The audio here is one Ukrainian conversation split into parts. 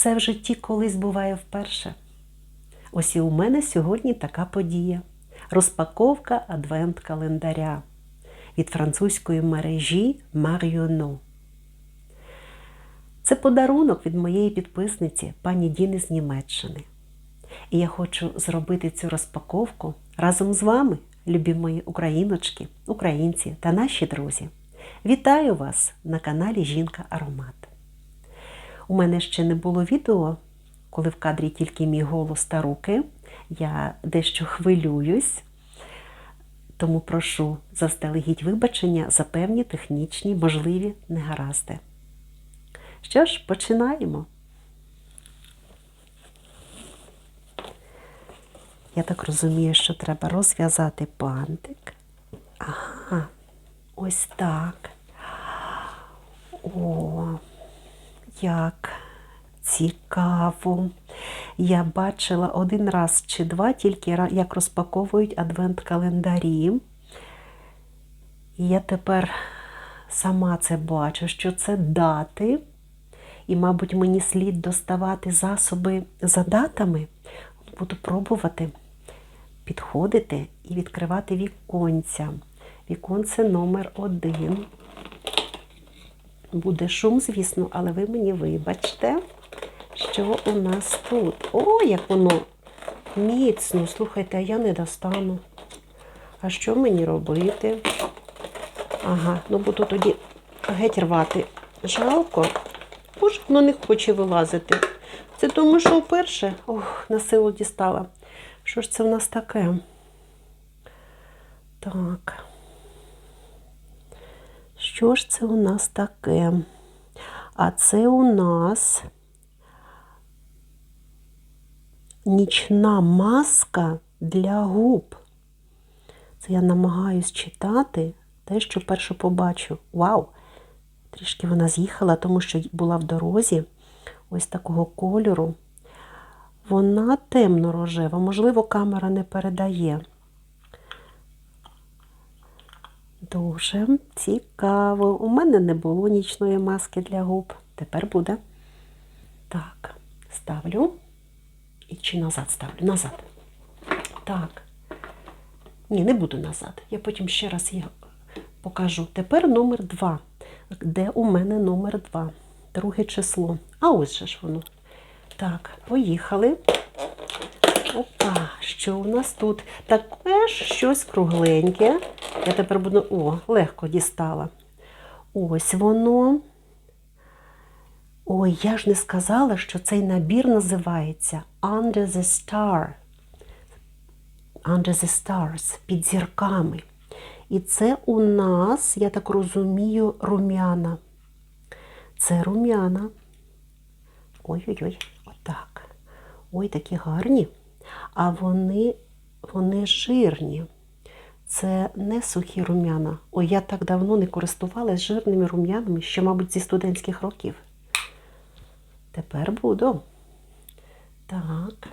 Все в житті колись буває вперше. Ось і у мене сьогодні така подія: розпаковка адвент-календаря від французької мережі Marionneau. Це подарунок від моєї підписниці пані Діни з Німеччини. І я хочу зробити цю розпаковку разом з вами, любі мої україночки, українці та наші друзі. Вітаю вас на каналі Жінка Аромат. У мене ще не було відео, коли в кадрі тільки мій голос та руки. Я дещо хвилююсь, тому прошу заздалегідь вибачення за певні технічні можливі негаразди. Що ж, починаємо. Я так розумію, що треба розв'язати бантик. Ага, ось так. О, як цікаво. Я бачила один раз чи два, тільки як розпаковують адвент-календарі. І я тепер сама це бачу, що це дати. І, мабуть, мені слід доставати засоби за датами. Буду пробувати підходити і відкривати віконця. Віконце номер один. Буде шум, звісно, але ви мені вибачте, що у нас тут. О, як воно міцно. Слухайте, а я не достану. А що мені робити? Ага, ну буду тоді геть рвати. Жалко. Боже, воно не хоче вилазити. Це тому, що вперше ох, на силу дістала. Що ж це в нас таке? Так. Що ж це у нас таке? А це у нас нічна маска для губ. Це я намагаюсь читати те, що перше побачу. Вау! Трішки вона з'їхала, тому що була в дорозі ось такого кольору. Вона темно-рожева, можливо, камера не передає. Дуже цікаво. У мене не було нічної маски для губ. Тепер буде. Так, ставлю. І чи назад ставлю? Назад. Так. Ні, не буду назад. Я потім ще раз їх покажу. Тепер номер два. Де у мене номер два? Друге число. А ось же ж воно. Так, поїхали. Опа, що у нас тут? Таке ж щось кругленьке. Я тепер буду. О, легко дістала. Ось воно. Ой, я ж не сказала, що цей набір називається Under the Star. Under the Stars, під зірками. І це у нас, я так розумію, рум'яна. Це рум'яна. Ой-ой-ой, отак. Ой, такі гарні. А вони, вони жирні. Це не сухі рум'яна. Ой, я так давно не користувалась жирними рум'янами, ще, мабуть, зі студентських років. Тепер буду. Так.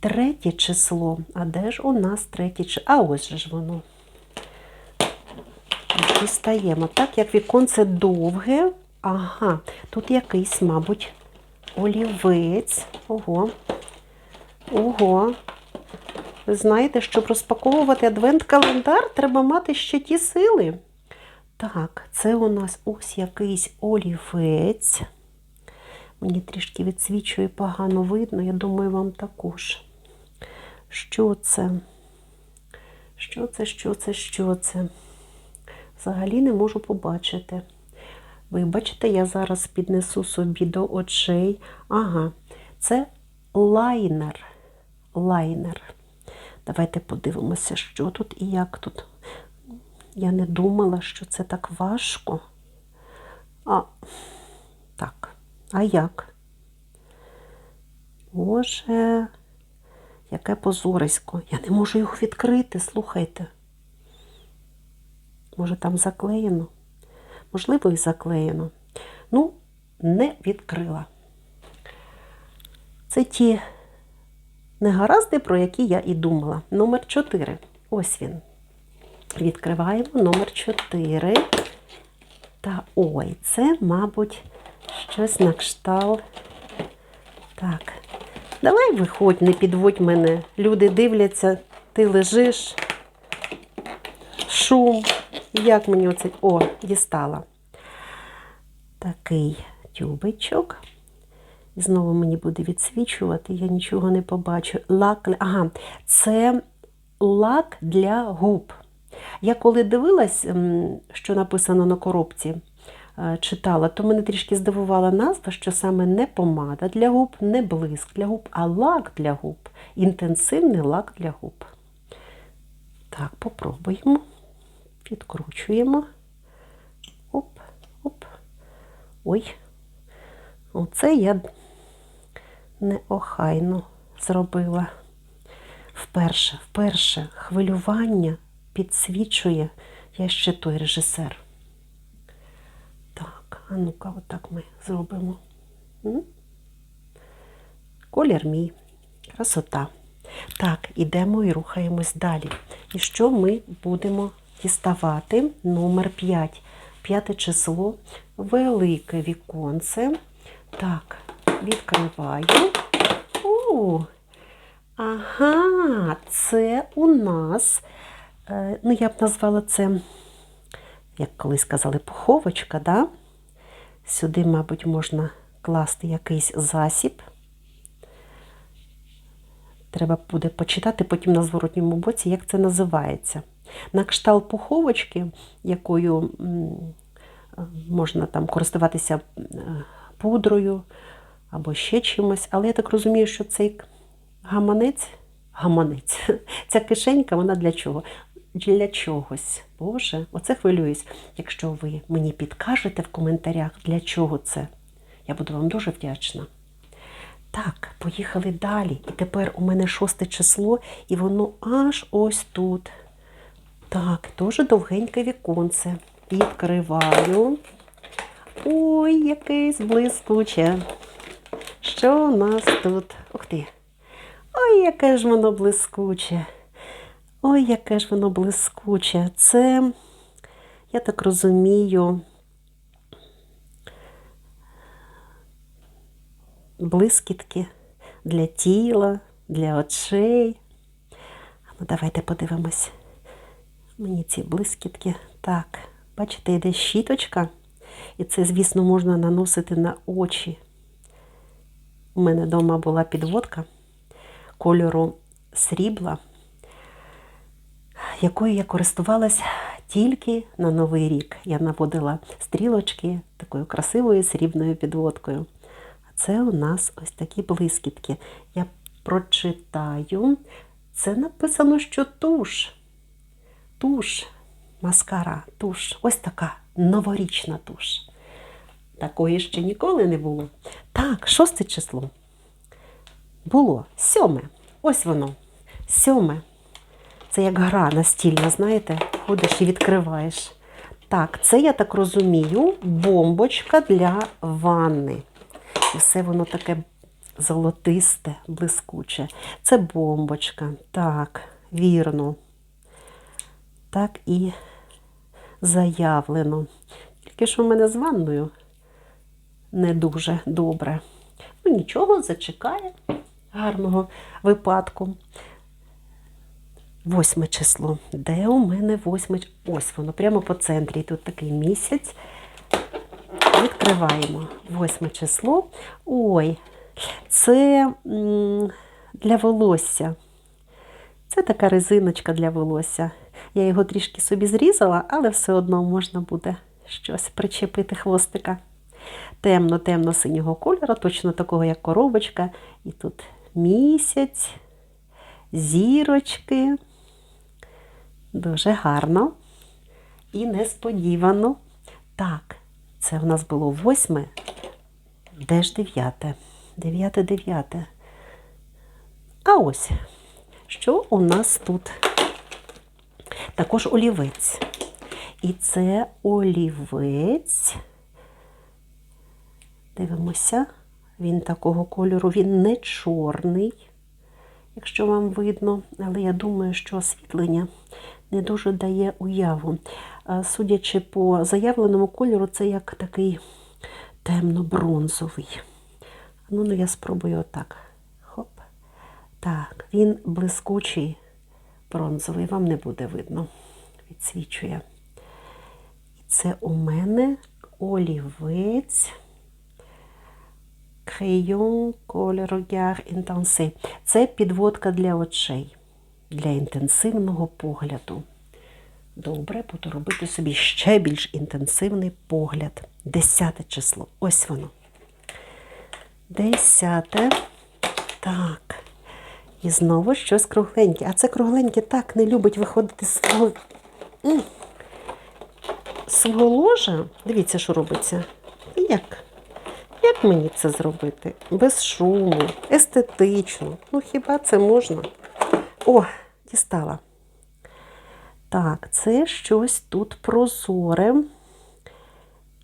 Третє число. А де ж у нас третє число? А ось же ж воно. Дістаємо. Так, як віконце довге. Ага, тут якийсь, мабуть, олівець. Ого. Ого. Ви знаєте, щоб розпаковувати адвент-календар, треба мати ще ті сили. Так, це у нас ось якийсь олівець. Мені трішки відсвічує погано видно, я думаю, вам також. Що це? Що це, що це, що це? Взагалі не можу побачити. Вибачте, я зараз піднесу собі до очей. Ага, це лайнер. Лайнер. Давайте подивимося, що тут і як тут. Я не думала, що це так важко. А, так, а як? Боже, яке позорисько. Я не можу його відкрити, слухайте. Може, там заклеєно? Можливо, і заклеєно. Ну, не відкрила. Це ті негаразди, про які я і думала. Номер 4. Ось він. Відкриваємо номер 4. Та ой, це, мабуть, щось на кшталт Так. Давай виходь, не підводь мене. Люди дивляться, ти лежиш. Шум. Як мені оце. О, дістала. Такий тюбичок. Знову мені буде відсвічувати, я нічого не побачу. Лак, ага, це лак для губ. Я коли дивилась, що написано на коробці, е, читала, то мене трішки здивувала назва, що саме не помада для губ, не блиск для губ, а лак для губ. Інтенсивний лак для губ. Так, попробуємо. Підкручуємо. Оп, оп. Ой. Оце я неохайно зробила. Вперше, вперше хвилювання підсвічує. Я ще той режисер. Так, а ну-ка, отак ми зробимо. Колір мій. Красота. Так, ідемо і рухаємось далі. І що ми будемо діставати? Номер 5. П'яте число, велике віконце. Так, відкриваю. О, ага, це у нас, е, ну я б назвала це, як колись казали, пуховочка, да? Сюди, мабуть, можна класти якийсь засіб. Треба буде почитати потім на зворотньому боці, як це називається. На кшталт пуховочки, якою можна там користуватися е, пудрою або ще чимось. Але я так розумію, що цей гаманець, гаманець, ця кишенька, вона для чого? Для чогось. Боже, оце хвилююсь. Якщо ви мені підкажете в коментарях, для чого це, я буду вам дуже вдячна. Так, поїхали далі. І тепер у мене шосте число, і воно аж ось тут. Так, дуже довгеньке віконце. Відкриваю. Ой, якесь блискуче. Що у нас тут? Ух ти. Ой, яке ж воно блискуче. Ой, яке ж воно блискуче. Це, я так розумію, блискітки для тіла, для очей. Ну, давайте подивимось. Мені ці блискітки. Так, бачите, йде щіточка. І це, звісно, можна наносити на очі. У мене вдома була підводка кольору срібла, якою я користувалась тільки на Новий рік. Я наводила стрілочки такою красивою срібною підводкою. Це у нас ось такі блискітки. Я прочитаю. Це написано, що туш. Туш, маскара, туш. Ось така новорічна туш. Такої ще ніколи не було. Так, шосте число. Було сьоме. Ось воно. Сьоме. Це як гра настільна, знаєте, ходиш і відкриваєш. Так, це, я так розумію, бомбочка для ванни. І все воно таке золотисте, блискуче. Це бомбочка. Так, вірно. Так і заявлено. Тільки що в мене з ванною не дуже добре. Ну, нічого, зачекає гарного випадку. Восьме число. Де у мене восьме? Ось воно, прямо по центрі. Тут такий місяць. Відкриваємо восьме число. Ой, це для волосся. Це така резиночка для волосся. Я його трішки собі зрізала, але все одно можна буде щось причепити хвостика. Темно-темно-синього кольору, точно такого, як коробочка. І тут місяць, зірочки. Дуже гарно і несподівано. Так, це в нас було восьме. Де ж дев'яте? Дев'яте, дев'яте. А ось, що у нас тут? Також олівець. І це олівець. Дивимося, він такого кольору, він не чорний, якщо вам видно, але я думаю, що освітлення не дуже дає уяву. Судячи по заявленому кольору, це як такий темно-бронзовий. Ну, ну я спробую отак. Хоп. Так, він блискучий, бронзовий, вам не буде видно. Відсвічує. І це у мене олівець. Crayon Color Regard Intense. Це підводка для очей, для інтенсивного погляду. Добре, буду робити собі ще більш інтенсивний погляд. Десяте число. Ось воно. Десяте. Так. І знову щось кругленьке. А це кругленьке так не любить виходити з свого, свого ложа. Дивіться, що робиться. Як? Як мені це зробити? Без шуму, естетично. Ну хіба це можна? О, дістала. Так, це щось тут прозоре.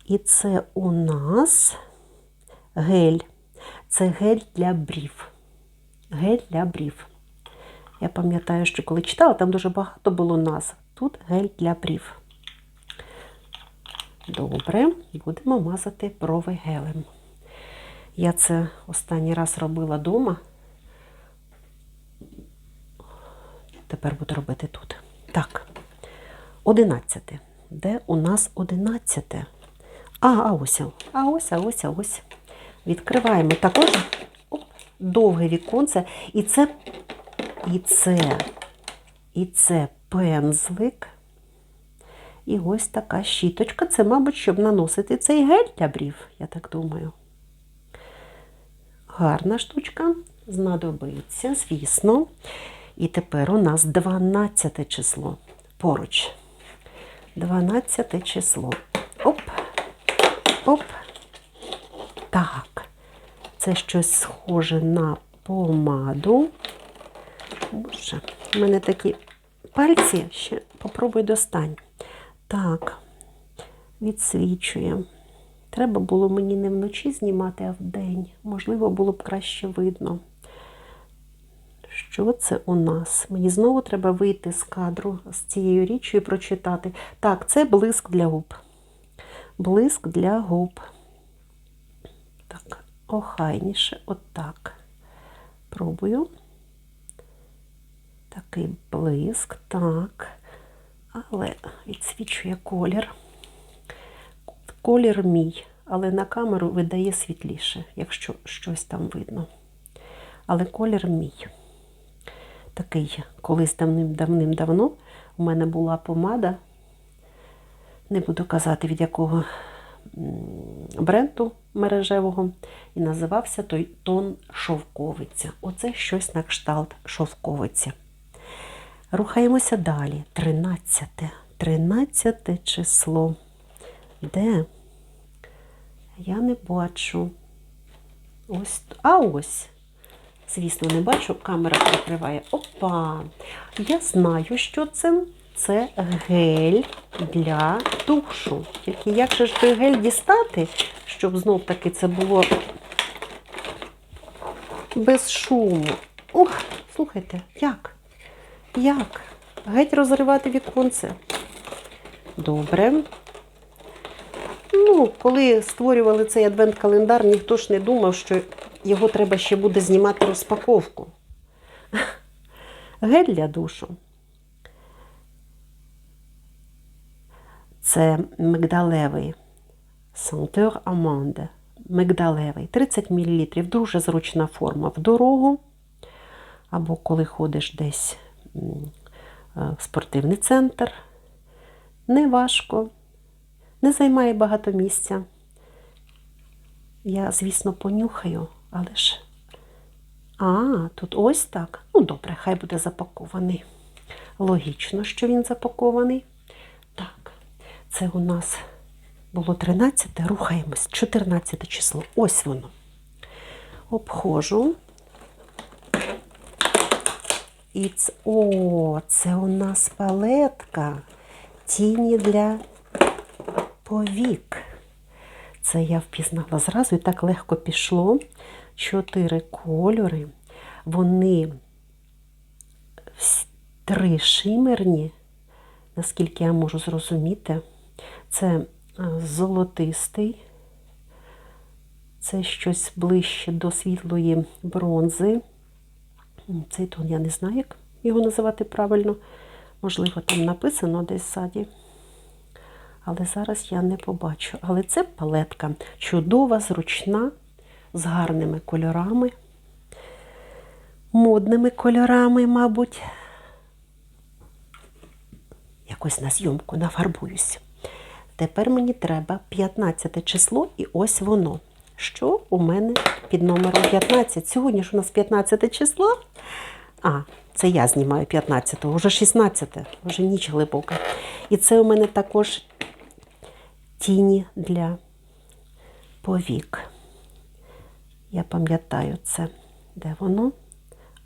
І це у нас гель. Це гель для брів. Гель для брів. Я пам'ятаю, що коли читала, там дуже багато було назв. Тут гель для брів. Добре, будемо мазати брови гелем. Я це останній раз робила вдома. Тепер буду робити тут. Так, одинадцяте. Де у нас одинадцяте? А, а ось, а ось, а ось, а ось. Відкриваємо також оп, довге віконце. І це, і це, і це пензлик. І ось така щіточка. Це, мабуть, щоб наносити цей гель для брів, я так думаю. Гарна штучка, знадобиться, звісно. І тепер у нас 12 число поруч. 12 число. Оп, оп. Так. Це щось схоже на помаду. Боже, у мене такі пальці ще попробуй достань. Так, відсвічує. Треба було мені не вночі знімати, а вдень. Можливо, було б краще видно. Що це у нас? Мені знову треба вийти з кадру з цією річчю і прочитати. Так, це блиск для губ. Блиск для губ. Так, охайніше, отак. Пробую. Такий блиск, так. Але відсвічує колір. Колір мій, але на камеру видає світліше, якщо щось там видно. Але колір мій. Такий, колись давним-давним-давно у мене була помада, не буду казати, від якого бренду мережевого, і називався той тон шовковиця. Оце щось на кшталт шовковиця. Рухаємося далі. 13. 13 число. Де? Я не бачу. Ось. А ось. Звісно, не бачу, камера прикриває. Опа! Я знаю, що це. Це гель для душу. Тільки як же ж той гель дістати, щоб знов таки це було без шуму. Ух, слухайте, як? Як? Геть розривати віконце. Добре. Ну, коли створювали цей адвент-календар, ніхто ж не думав, що його треба ще буде знімати розпаковку. Гель для душу. Це мигдалевий Сантер Аманде. Мигдалевий. 30 мл. Дуже зручна форма в дорогу. Або коли ходиш десь в спортивний центр. Не важко, не займає багато місця. Я, звісно, понюхаю, але ж. А, тут ось так. Ну, добре, хай буде запакований. Логічно, що він запакований. Так, це у нас було 13, рухаємось, 14 число. Ось воно. Обходжу. І це, о, це у нас палетка. Тіні для повік. Це я впізнала зразу і так легко пішло. Чотири кольори. Вони три шимерні, наскільки я можу зрозуміти. Це золотистий, Це щось ближче до світлої бронзи. Цей тон я не знаю, як його називати правильно. Можливо, там написано десь ззаді. Але зараз я не побачу. Але це палетка чудова, зручна, з гарними кольорами, модними кольорами, мабуть. Якось на зйомку нафарбуюсь. Тепер мені треба 15 число, і ось воно. Що у мене під номером 15? Сьогодні ж у нас 15 число. А, це я знімаю 15-го, вже 16, вже ніч глибока. І це у мене також тіні для повік. Я пам'ятаю це. Де воно?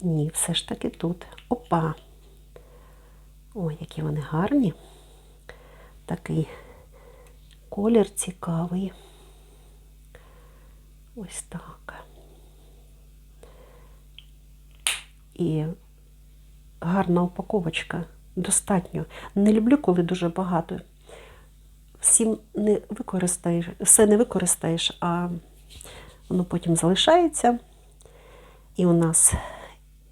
Ні, все ж таки тут. Опа. Ой, які вони гарні. Такий колір цікавий. Ось так. І гарна упаковочка. Достатньо. Не люблю, коли дуже багато. Всім не використаєш, все не використаєш, а воно потім залишається. І у нас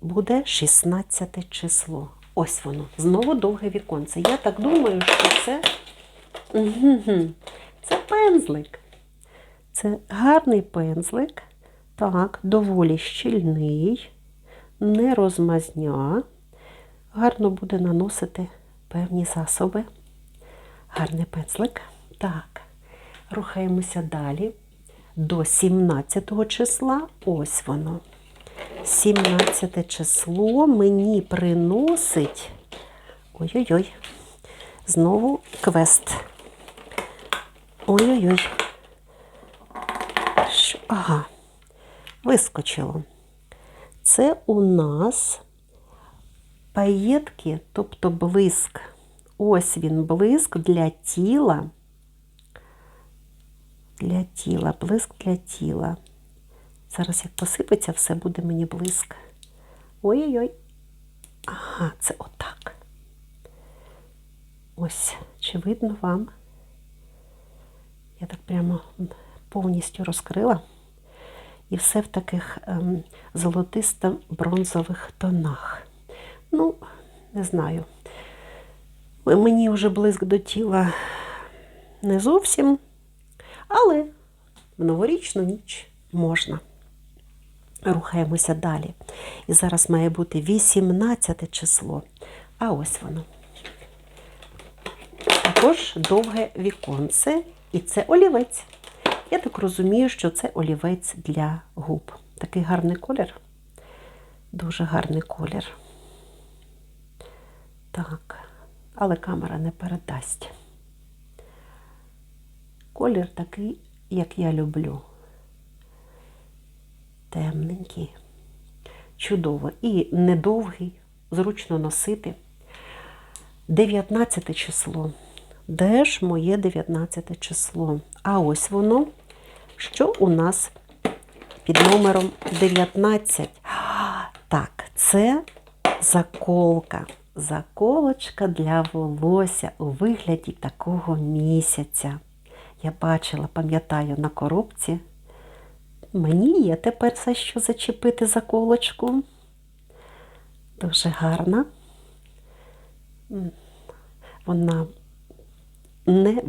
буде 16 число. Ось воно. Знову довге віконце. Я так думаю, що це, це пензлик. Це гарний пензлик. Так, доволі щільний, не розмазня. Гарно буде наносити певні засоби. Гарний пензлик. Так, рухаємося далі. До 17 числа. Ось воно. 17 число мені приносить. Ой-ой-ой. Знову квест. Ой-ой-ой. Ага, вискочило. Це у нас паєтки, тобто блиск. Ось він блиск для тіла. Для тіла, блиск для тіла. Зараз як посипеться, все буде мені блиск. Ой-ой-ой. Ага, це отак. Ось, чи видно вам? Я так прямо повністю розкрила. І все в таких ем, золотисто-бронзових тонах. Ну, не знаю. Мені вже блиск до тіла не зовсім, але в новорічну ніч можна. Рухаємося далі. І зараз має бути 18 число. А ось воно. Також довге віконце, і це олівець. Я так розумію, що це олівець для губ. Такий гарний колір. Дуже гарний колір. Так, але камера не передасть. Колір такий, як я люблю. Темненький. Чудово. І недовгий, зручно носити. 19 число. Де ж моє 19 число? А ось воно, що у нас під номером 19. Так, це заколка. Заколочка для волосся у вигляді такого місяця. Я бачила, пам'ятаю, на коробці. Мені є тепер за що зачепити заколочку. Дуже гарна. Вона не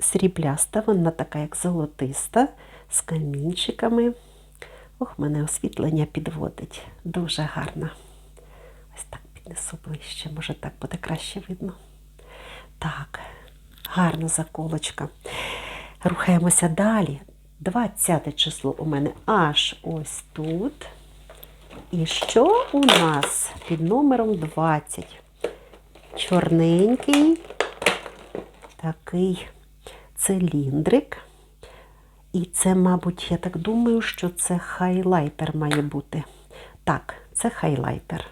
срібляста, вона така, як золотиста, з камінчиками. Ох, мене освітлення підводить. Дуже гарна. Ось так піднесу ближче, може так буде краще видно. Так, гарна заколочка. Рухаємося далі. 20 число у мене аж ось тут. І що у нас під номером 20? Чорненький такий циліндрик. І це, мабуть, я так думаю, що це хайлайтер має бути. Так, це хайлайтер.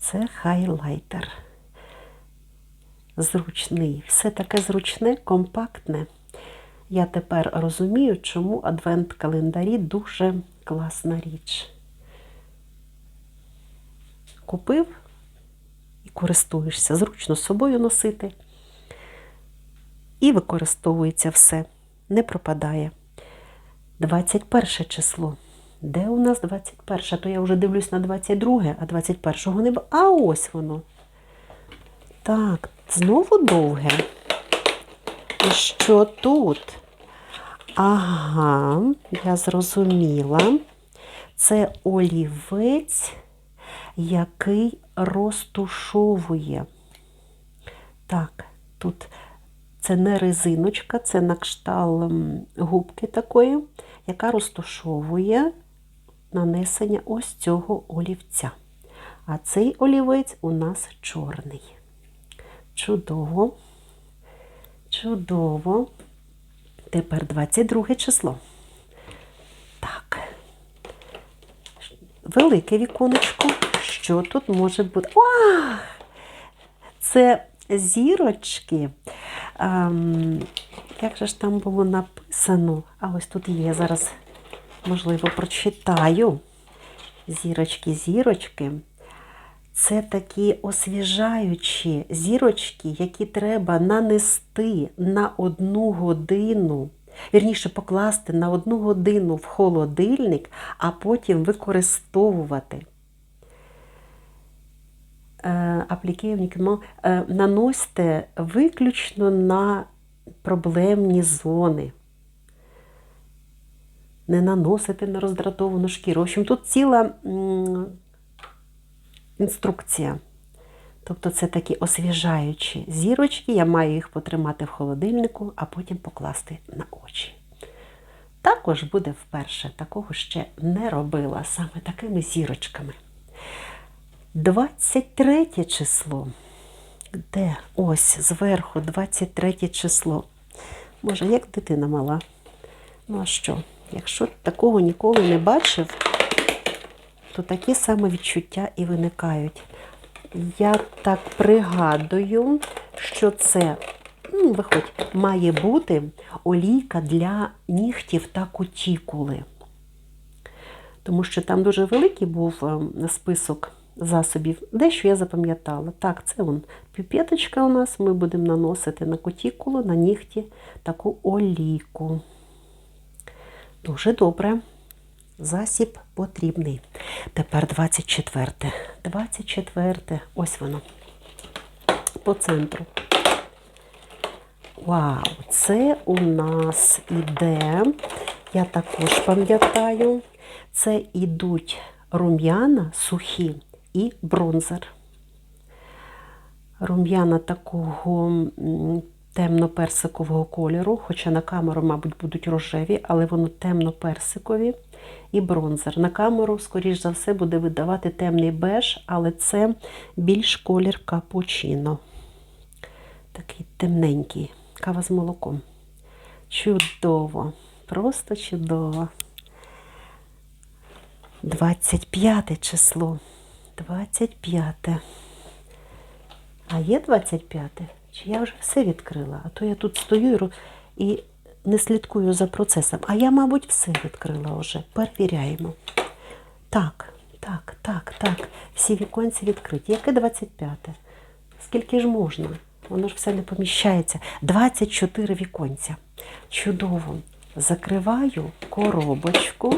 Це хайлайтер. Зручний. Все таке зручне, компактне. Я тепер розумію, чому адвент-календарі дуже класна річ. Купив і користуєшся. Зручно собою носити. І використовується все, не пропадає. 21 число. Де у нас 21? То я вже дивлюсь на 22, а 21-го не А ось воно. Так, знову довге. І що тут? Ага, я зрозуміла. Це олівець, який розтушовує. Так, тут це не резиночка, це на кшталт губки такої, яка розтушовує нанесення ось цього олівця. А цей олівець у нас чорний. Чудово. Чудово. Тепер 22 число. Так. Велике віконечко. Що тут може бути? Вау! Це зірочки. Ем, як же ж там було написано? А ось тут є. Зараз, можливо, прочитаю. Зірочки, зірочки. Це такі освіжаючі зірочки, які треба нанести на одну годину, вірніше покласти на одну годину в холодильник, а потім використовувати. Е, uniquement, е, наносьте виключно на проблемні зони. Не наносите на роздратовану шкіру. В общем, тут ціла інструкція. Тобто це такі освіжаючі зірочки, я маю їх потримати в холодильнику, а потім покласти на очі. Також буде вперше, такого ще не робила саме такими зірочками. 23 число. Де? Ось зверху 23 число. Може, як дитина мала. Ну а що? Якщо такого ніколи не бачив, то такі саме відчуття і виникають. Я так пригадую, що це, ну, виходь, має бути олійка для нігтів та кутікули. Тому що там дуже великий був е, список засобів. Дещо я запам'ятала. Так, це вон піпеточка у нас. Ми будемо наносити на кутікулу, на нігті таку олійку. Дуже добре. Засіб потрібний. Тепер 24. 24. Ось воно. По центру. Вау, це у нас іде, я також пам'ятаю, це ідуть рум'яна сухі і бронзер. Рум'яна такого темно-персикового кольору, хоча на камеру, мабуть, будуть рожеві, але воно темно-персикові і бронзер. На камеру, скоріш за все, буде видавати темний беж, але це більш колір капучино. Такий темненький, кава з молоком. Чудово, просто чудово. 25 число. 25. А є 25? Чи я вже все відкрила? А то я тут стою і не слідкую за процесом. А я, мабуть, все відкрила вже. Перевіряємо. Так, так, так, так. Всі віконці відкриті. Яке 25? Скільки ж можна? Воно ж все не поміщається. 24 віконця. Чудово. Закриваю коробочку.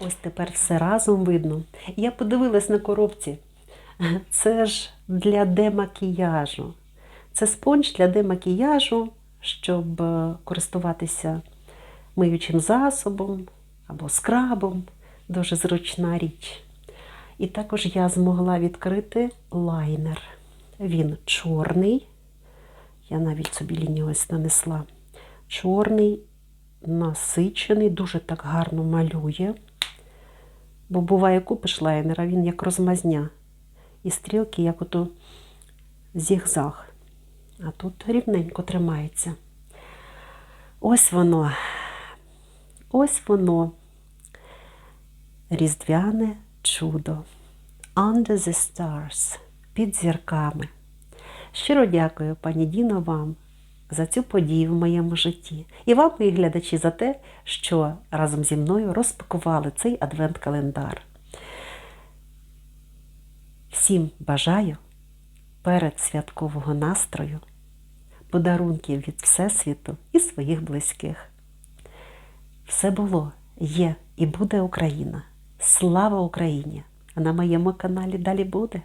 Ось тепер все разом видно. Я подивилась на коробці. Це ж для демакіяжу. Це спонж для демакіяжу, щоб е, користуватися миючим засобом або скрабом. Дуже зручна річ. І також я змогла відкрити лайнер. Він чорний. Я навіть собі лінію ось нанесла. Чорний, насичений, дуже так гарно малює. Бо буває, купиш лайнер, а він як розмазня. І стрілки, як ото зігзаг. А тут рівненько тримається. Ось воно. Ось воно. Різдвяне чудо. Under the stars. Під зірками. Щиро дякую, пані Діно, вам за цю подію в моєму житті. І вам, мої глядачі, за те, що разом зі мною розпакували цей адвент-календар. Всім бажаю перед святкового настрою, подарунків від Всесвіту і своїх близьких. Все було, є і буде Україна. Слава Україні! А на моєму каналі далі буде.